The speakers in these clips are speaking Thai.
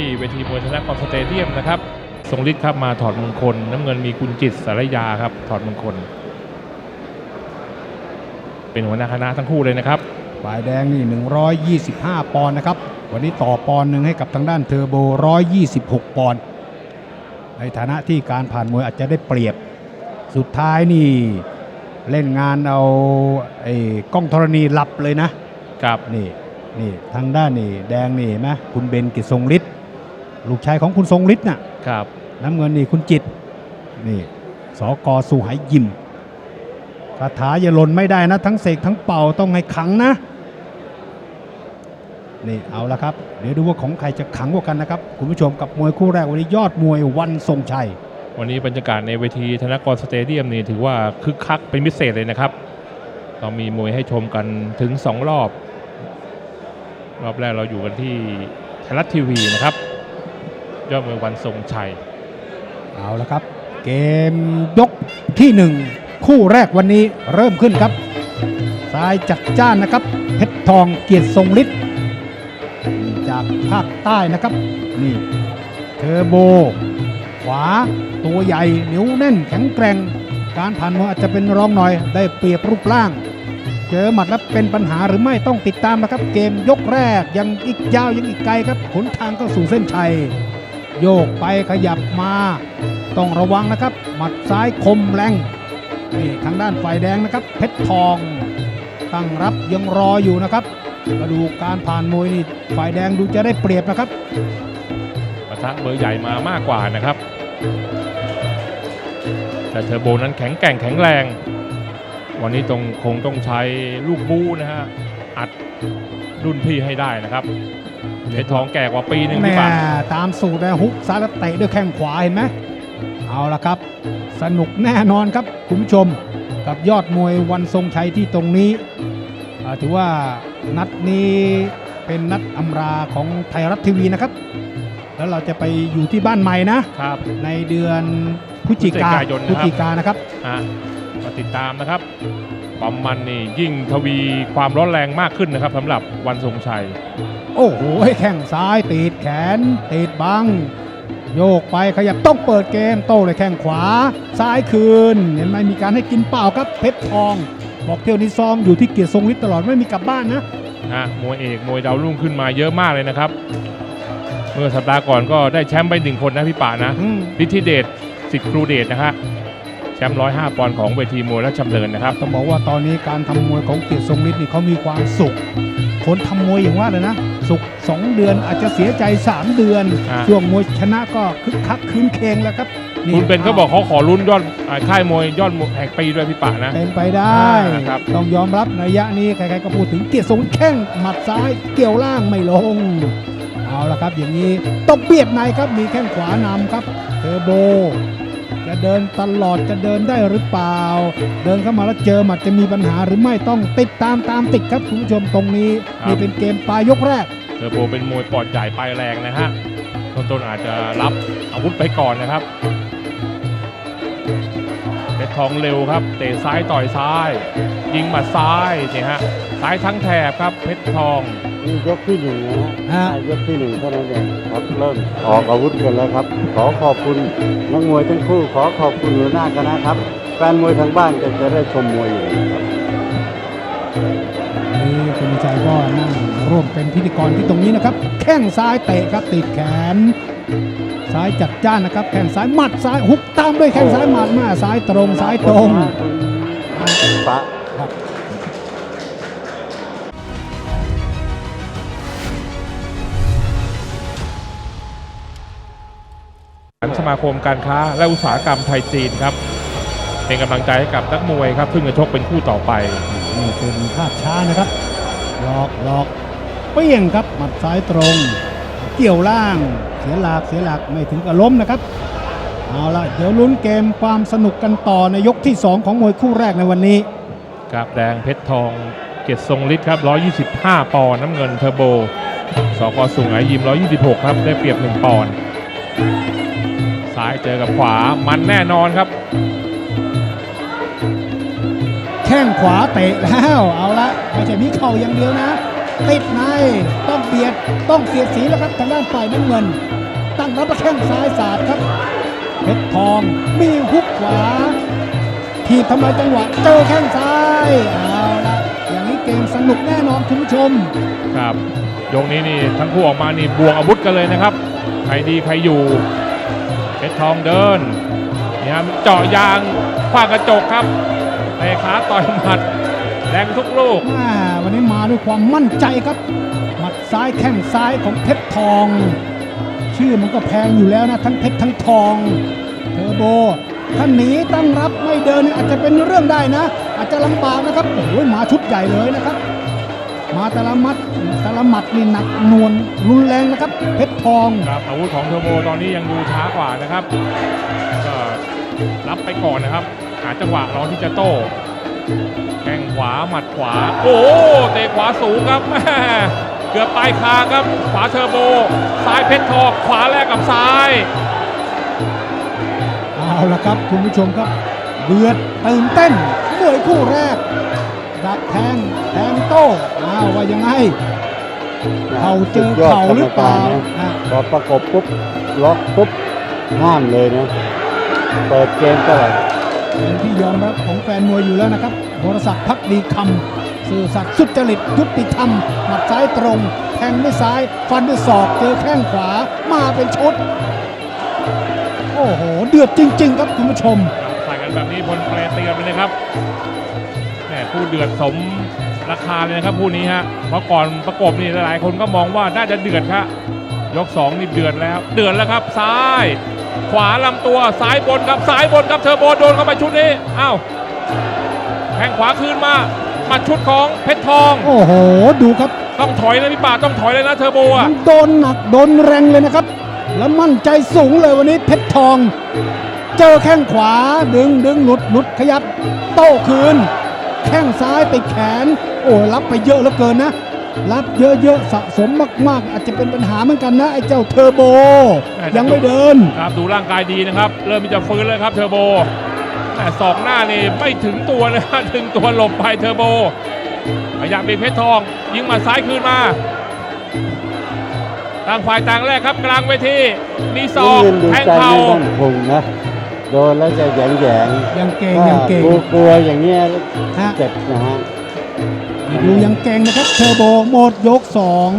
ที่เวทีมวยธนกรสเตเดียมนะครับทรงฤทธิ์ครับมาถอดมงคล น้ำเงินมีคุณจิตสารยาครับ ถอดมงคล เป็นหัวหน้าคณะทั้งคู่เลยนะครับฝ่ายแดงนี่ 125 ปอนด์นะครับ วันนี้ต่อปอนด์หนึ่งให้กับทางด้านเทอร์โบ 126 ปอนด์ในฐานะที่การผ่านมวยอาจจะได้เปรียบ สุดท้ายนี่เล่นงานเอาไอ้กล้องธรณีหลับเลยนะกับนี่นี่ทางด้านนี่แดงนี่เห็นไหมคุณเบนกิจทรงฤทธิ์ ลูกชายของคุณทรงฤทธิ์น่ะกับน้ำเงินนี่คุณจิตนี่สกสุหายยิมคาถาอย่าหล่นไม่ได้นะ ทั้งเสกทั้งเป่าต้องให้ขังนะนี่เอาละครับ เดี๋ยวดูว่าของใครจะขังกว่ากันนะครับ คุณผู้ชมกับมวยคู่แรกวันนี้ยอดมวยวันทรงชัย วันนี้บรรยากาศในเวทีธนกรสเตเดียมนี่ถือว่าคึกคักเป็นพิเศษเลยนะครับ เรามีมวยให้ชมกันถึง 2 รอบ รอบแรกเราอยู่กันที่ไทยรัฐทีวีนะครับ ยอดมวยวันทรงชัย เอาละครับ เกมยกที่หนึ่งคู่แรกวันนี้เริ่มขึ้นครับซ้ายจัดจ้านนะครับ เพชรทองเกียรติทรงฤทธิ์จากภาคใต้นะครับ นี่เทอร์โบ ขวาตัวใหญ่เหนียวแน่นแข็งแกร่ง การผ่านมวยอาจจะเป็นรองหน่อย ได้เปรียบรูปร่าง เจอหมัดแล้วเป็นปัญหาหรือไม่ต้องติดตามนะครับ เกมยกแรกยังอีกยาวยังอีกไกลครับหนทางเข้าสู่เส้นชัย โยกไปขยับมา ต้องระวังนะครับ หมัดซ้ายคมแรงนี่ทางด้านฝ่ายแดงนะครับ เพชรทองตั้งรับยังรออยู่นะครับมาดูการผ่านมวยนี่ฝ่ายแดงดูจะได้เปรียบนะครับปะทะเบอร์ใหญ่มามากกว่านะครับ แต่เทอร์โบนั้นแข็งแกร่งแข็งแรง วันนี้ตรงคงต้องใช้ลูกบูนะฮะอัดรุ่นพี่ให้ได้นะครับ เพชรทองแก่กว่าปีหนึ่งแม่พี่ป่ะตามสูตรนะฮุกซ้ายแล้วเตะด้วยแข้งขวาเห็นไหมเอาละครับ สนุกแน่นอนครับคุณผู้ชมกับยอดมวยวันทรงชัยที่ตรงนี้อ่าถือว่านัดนี้เป็นนัดอำราของไทยรัฐทีวีนะครับ แล้วเราจะไปอยู่ที่บ้านใหม่นะครับในเดือนพฤศจิกาพฤศจิกายนนะครับพฤศจิกานะครับอะมาติดตามนะครับ ความมันนี่ยิ่งทวีความร้อนแรงมากขึ้นนะครับสำหรับวันทรงชัย โอ้โหแข้งซ้ายติดแขนติดบัง โยกไปขยับต้องเปิดเกมโต้เลยแข้งขวา ซ้ายคืน เห็นไหมมีการให้กินเปล่าครับเพชรทอง บอกเที่ยวนี้ซ้อมอยู่ที่เกียรติทรงฤทธิ์ตลอดไม่มีกลับบ้านนะนะมวยเอกมวยดาวรุ่งขึ้นมาเยอะมากเลยนะครับ เมื่อสัปดาห์ก่อนก็ได้แชมป์ไปหนึ่งคนนะพี่ป่านะอืมฤทธิเดชสิทธิ์ครูเดชนะฮะแชมป์ร้อยห้าปอนด์ของเวทีมวยและชำเนินนะครับ ต้องบอกว่าตอนนี้การทำมวยของเกียรติทรงฤทธิ์นี่เขามีความสุข คนทำมวยอย่างว่าเลยนะ สุข 2 เดือนอาจจะเสียใจ 3 เดือน อ่าช่วงมวยชนะก็คึกคักคืนเคงแล้วครับคุณเป็นเขาบอกเขาขอลุ้นยอดอ่าค่ายมวยยอดมวยแห่งปีด้วยพี่ป่านะ เป็นไปได้ อ่าครับ ต้องยอมรับในระยะนี้ใครๆก็พูดถึงเกียรติทรงฤทธิ์แข้งหมัดซ้ายเกี่ยวล่างไม่ลง เอาละครับอย่างนี้ต้องเบียดในครับมีแข้งขวานำครับเทอร์โบ จะเดินตลอดจะเดินได้หรือเปล่า เดินเข้ามาแล้วเจอหมัดจะมีปัญหาหรือไม่ต้องติดตามตามติดครับคุณผู้ชมตรงนี้นี่เป็นเกมปลายยกแรกเทอร์โบเป็นมวยปอดใหญ่ปลายแรงนะฮะต้นๆอาจจะรับอาวุธไปก่อนนะครับเพชรทองเร็วครับ เตะซ้ายต่อยซ้าย ยิงหมัดซ้ายนี่ฮะซ้ายทั้งแถบครับเพชรทองนี่ ยกที่หนึ่งนะฮะฮะ ยกที่หนึ่งเท่านั้นเองครับเริ่มออกอาวุธกันแล้วครับ ขอขอบคุณนักมวยทั้งคู่ขอขอบคุณหัวหน้าคณะครับแฟนมวยทางบ้านก็จะได้ชมมวยอยู่นะครับนี่คุณชัยก็นั่งร่วมเป็นพิธีกรที่ตรงนี้นะครับ แข้งซ้ายเตะครับติดแขน ซ้ายจัดจ้านนะครับ แข้งซ้ายหมัดซ้ายหุกตามด้วยแข้งซ้ายหมัดมาซ้ายตรงซ้ายตรง ปะครับ สมาคมการค้าและอุตสาหกรรมไทยจีนครับ เป็นกำลังใจให้กับนักมวยครับซึ่งจะชกเป็นคู่ต่อไปนี่เป็นภาพช้านะครับหลอกหลอกเปี้ยงครับหมัดซ้ายตรง เกี่ยวล่าง เสียหลักเสียหลักไม่ถึงกับล้มนะครับเอาละเดี๋ยวลุ้นเกมความสนุกกันต่อในยกที่ 2 ของมวยคู่แรกในวันนี้ครับแดงเพชรทองเกียรติทรงฤทธิ์ครับ 125 ปอนด์น้ำเงินเทอร์โบสกสุงไหยิม 126 ครับ ได้เปรียบ 1 ปอนด์ ซ้ายเจอกับขวามันแน่นอนครับ แข้งขวาเตะแล้วเอาละไม่ใช่มีเข่าอย่างเดียวนะ ติดในต้องเบียดต้องเสียดสีแล้วครับทางด้านฝ่ายน้ำเงิน ตั้งรับแล้วแข้งซ้ายสาดครับเพชรทองมีฮุกขวาทีบทำลายจังหวะเจอแข้งซ้ายเอาละอย่างนี้เกมสนุกแน่นอนคุณผู้ชม ครับยกนี้นี่ทั้งคู่ออกมานี่บวกอาวุธกันเลยนะครับ ใครดีใครอยู่ เพชรทองเดินเนี่ยเจาะยางขว้างกระจกครับเตะขาต่อยหมัดแรงทุกลูกวันนี้มาด้วยความมั่นใจครับ หมัดซ้ายแข้งซ้ายของเพชรทอง ชื่อมันก็แพงอยู่แล้วนะ ทั้งเพชรทั้งทองเทอร์โบถ้าหนีตั้งรับไม่เดินอาจจะเป็นเรื่องได้นะ อาจจะลำบากนะครับโอ้ยมาชุดใหญ่เลยนะครับ มาแต่ละมัดแต่ละหมัดนี่หนักหนวลรุนแรงนะครับ เพชรทองครับอาวุธของเทอร์โบตอนนี้ยังดูช้ากว่านะครับก็รับไปก่อนนะครับ หาจังหวะรอที่จะโต้แข้งขวาหมัดขวา โอ้โหเตะขวาสูงครับแม่เกือบปลายคางครับ ขวาเทอร์โบ ซ้ายเพชรทองขวาแลกกับซ้ายเอาละครับคุณผู้ชมครับเดือดตื่นเต้นมวยคู่แรก ดักแทงแทงโต้อ้าวว่ายังไงเข่าเจอเข่าหรือเปล่าอะพอประกบปุ๊บล็อกปุ๊บห้ามเลยนะเปิดเกมตลอดเป็นที่ยอมรับของแฟนมวยอยู่แล้วนะครับบรศักดิ์พักดีคำสื่อสัตย์สุจริตยุติธรรมหมัดซ้ายตรง แทงด้วยซ้าย ฟันด้วยศอกเจอแข้งขวามาเป็นชุด โอ้โห เดือดจริง ๆ ครับคุณผู้ชมใส่กันแบบนี้พลเพลเตือนไปเลยครับ แหมผู้เดือดสมราคาเลยนะครับผู้นี้ฮะเพราะก่อนประกบนี่หลายๆคนก็มองว่าน่าจะเดือดครับยกสองนี่เดือดแล้ว เดือดแล้วครับซ้าย ขวาลำตัวซ้ายบนครับซ้ายบนครับเทอร์โบโดนเข้าไปชุดนี้อ้าวแข้งขวาคืนมาหมัดชุดของเพชรทอง โอ้โห ดูครับ ต้องถอยนะพี่ป่าต้องถอยเลยนะเทอร์โบอะมันโดนหนักโดนแรงเลยนะครับ แล้วมั่นใจสูงเลยวันนี้เพชรทอง เจอแข้งขวาดึงดึงหลุดหลุดขยับ โต้คืน แข้งซ้ายไปแขน โอ้รับไปเยอะเหลือเกินนะ รับเยอะๆสะสมมากๆ อาจจะเป็นปัญหาเหมือนกันนะ ไอ้เจ้าเทอร์โบ ยังไม่เดิน ครับดูร่างกายดีนะครับ เริ่มที่จะฟื้นแล้วครับเทอร์โบแต่สองหน้านี่ไม่ถึงตัวนะถึงตัวหลบไปเทอร์โบพยายามมีเพชรทอง ยิงหมาซ้ายคืนมาต่างฝ่ายต่างแรกครับกลางเวทีมีศอกยืนดูแทงใจเข่า ไม่ต้องพุงนะโดนแล้วจะแยงแยงยังเก่งถ้ายังเก่งกลัวๆอย่างเงี้ยฮะเจ็บนะฮะดูยังเก่งนะครับเทอร์โบหมดยกสอง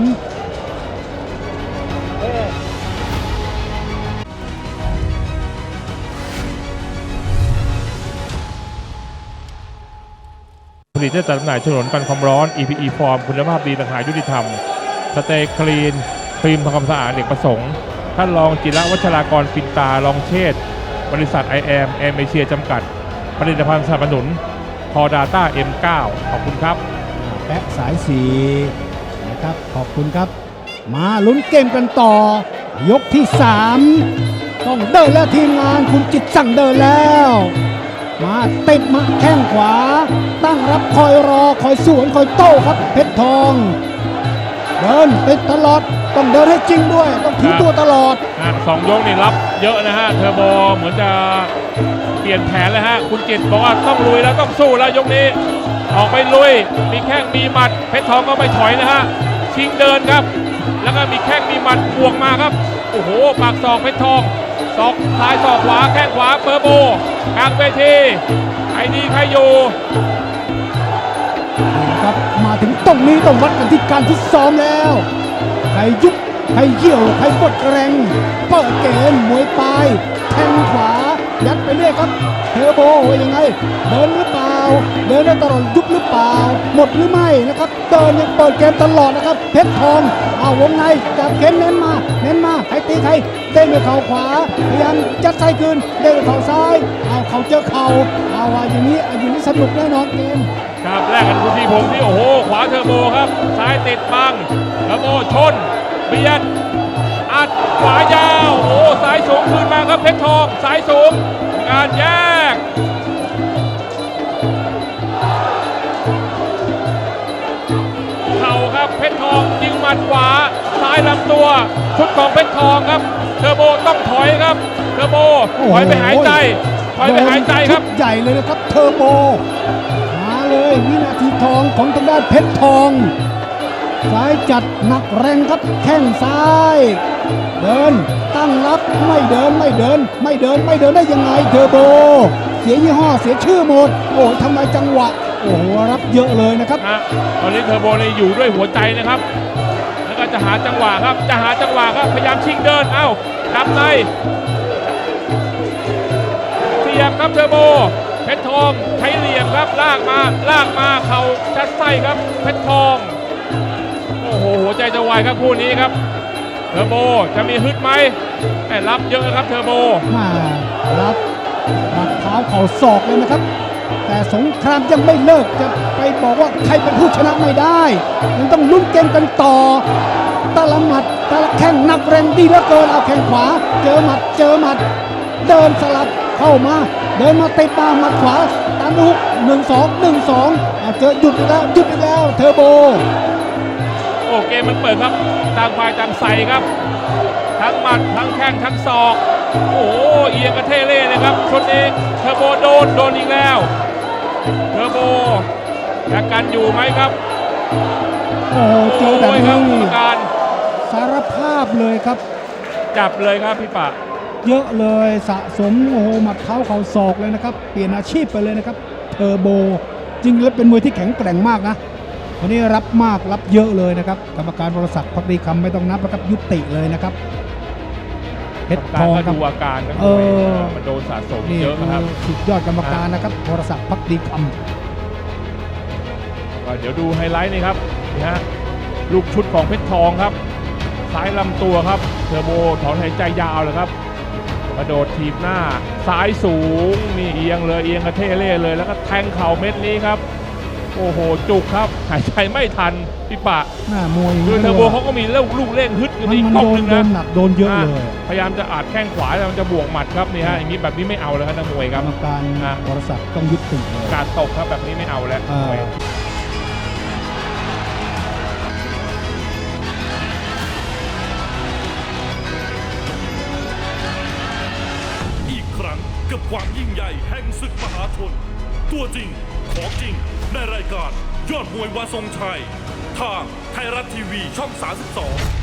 ผลิตและจัดจำหน่ายฉนวนกันความร้อน EPE ฟอร์มคุณภาพดีราคายุติธรรม สเตย์คลีน ครีมทำความสะอาดเด็กประสงค์ท่านรองจิระวัชรากรปินตารองเชษฐ์ บริษัท i อ m แอมเอเชียจำกัด ผลิตภัณฑ์สนับสนุนพอดาต้า M9 ขอบคุณครับ แปะสายสีนะครับ ขอบคุณครับ มาลุ้นเกมกันต่อ ยกที่ 3 ต้องเดินแล้วทีมงานคุณจิตสั่งเดินแล้ว มาติดมาแข้งขวา ตั้งรับคอยรอคอยสวนคอยโต้ครับเพชรทอง เดินติดตลอดต้องเดินให้จริงด้วย ต้องถึงตัวตลอดอะสองยกนี่รับเยอะนะฮะเทอร์โบเหมือนจะเปลี่ยนแผนแล้วฮะคุณจิตบอกว่าต้องลุยแล้วต้องสู้แล้วยกนี้ ออกไปลุย มีแข้งมีหมัด เพชรทองก็ไม่ถอยนะฮะชิงเดินครับ แล้วก็มีแข้งมีหมัดบวกมาครับโอ้โหปากศอกเพชรทองศอกซ้ายศอกขวาแข้งขวาเปอร์โบกลางเวทีใครดีใครอยู่ ตรงนี้ต้องวัดกันที่การที่ซ้อมแล้ว ใครยุบใครเยี่ยวใครกดแรงเปิดเกมมวยปลายแทงขวา ยัดไปเรื่อยครับเทอร์โบยังไง เดินหรือเปล่า เดินได้ตลอดยุบหรือเปล่า หมดหรือไม่นะครับ เดินยังเปิดเกมตลอดนะครับ เพชรทองเอาวงในจับเข็มเน้นมาเน้นมาใครตีใครเด้งด้วยเข่าขวาพยายามจัดไส้คืนเด้งด้วยเข่าซ้ายเอาเข่าเจอเข่าเอาว่าอย่างนี้อย่างนี้สนุกแน่นอนเกมครับแรกกันคุณทีผมที่โอ้โหขวาเทอร์โบครับซ้ายติดบังเทอร์โบชนเบียดอัดขวายาวโอ้สายสูงขึ้นมาครับเพชรทองสายสูงการแย มัดขวาซ้ายลำตัว ชุดของเพชรทองครับ เทอร์โบต้องถอยครับ เทอร์โบถอยไปหายใจ ถอยไปหายใจครับชุดใหญ่เลยนะครับ เทอร์โบ มาเลยวินาทีทองของทางด้านเพชรทอง ซ้ายจัดหนักแรงครับแข้งซ้าย เดินตั้งรับไม่เดินไม่เดิน ไม่เดินไม่เดินได้ยังไงเทอร์โบ เสียยี่ห้อเสียชื่อหมด โอ้ทำไมจังหวะโอ้โหรับเยอะเลยนะครับฮะตอนนี้เทอร์โบนี่อยู่ด้วยหัวใจนะครับแล้วก็ จะหาจังหวะครับ จะหาจังหวะครับ พยายามชิงเดิน เอ้าจับในเสียบครับเทอร์โบ เพชรทองใช้เหลี่ยมครับ ลากมา ลากมา เข่าชัดไส้ครับ เพชรทอง โอ้โห หัวใจจะวายครับคู่นี้ครับ เทอร์โบจะมีฮึดไหมแต่รับเยอะครับเทอร์โบ มารับรับเท้าเข่าศอกเลยนะครับ แต่สงครามยังไม่เลิกจะไปบอกว่าใครเป็นผู้ชนะไม่ได้ยังต้องลุ้นเกมกันต่อ แตะละหมัดแตะละแข้งหนักแรงดีเหลือเกินเอาแข้งขวา เจอหมัดเจอหมัด เดินสลับเข้ามา เดินมาติดมาหมัดขวาตามลูกหนึ่งสองหนึ่งสองเจอหยุดอีกแล้วหยุดอีกแล้วเทอร์โบ โอ้เกมมันเปิดครับต่างฝ่ายต่างใส่ครับ ทั้งหมัดทั้งแข้งทั้งศอก โอ้โหเอียงกระเทเล่เลยครับชนเองเทอร์โบโดนโดนอีกแล้วเทอร์โบจะกันอยู่ไหมครับโอ้โหเจอแบบโยครับกรนี้รมการ สารภาพเลยครับ จับเลยครับพี่ปะ เยอะเลยสะสมโอ้โหหมัดเท้าเข่าศอกเลยนะครับ เปลี่ยนอาชีพไปเลยนะครับเทอร์โบ จริงแล้วเป็นมวยที่แข็งแกร่งมากนะวันนี้รับมากรับเยอะเลยนะครับ กรรมการบริษัทพักดีคำไม่ต้องนับนะครับยุติเลยนะครับเพชรกาทรองก็ครับดูอาการครับเออมันโดนสะสมนี่เยอะนะครับสุดยอดกรรมการนะครับบริษัทพักดีคก็เดี๋ยวดูไฮไลท์นี่ครับนี่ฮะลูกชุดของเพชรทองครับ ซ้ายลำตัวครับ เทอร์โบถอนหายใจยาวเลยครับ กระโดดทีบหน้า ซ้ายสูงนี่เอียงเลยเอียงกระเทเล่เลย แล้วก็แทงเข่าเม็ดนี้ครับ โอ้โห จุกครับ หายใจไม่ทันพี่ปะำหน้ามวยคือเทอร์โบเขาก็มีเล่ลูกเล่งฮึดอยู่มันในมันกล้องโดหนนึงโดนะนหนักโดนเยอะอะเลย พยายามจะอาดแข้งขวาแต่มันจะบวกหมัดครับนี่ฮะอย่างนี้แบบนี้ไม่เอาแล้วครับนักมวยคกรรับรมการอะบริษัทต้องยุติเลยการตกครับแบบนี้ไม่เอาแล้ว ความยิ่งใหญ่แห่งศึกมหาชน ตัวจริง ของจริง ในรายการ ยอดมวยวันทรงชัย ทางไทยรัฐทีวีช่อง 32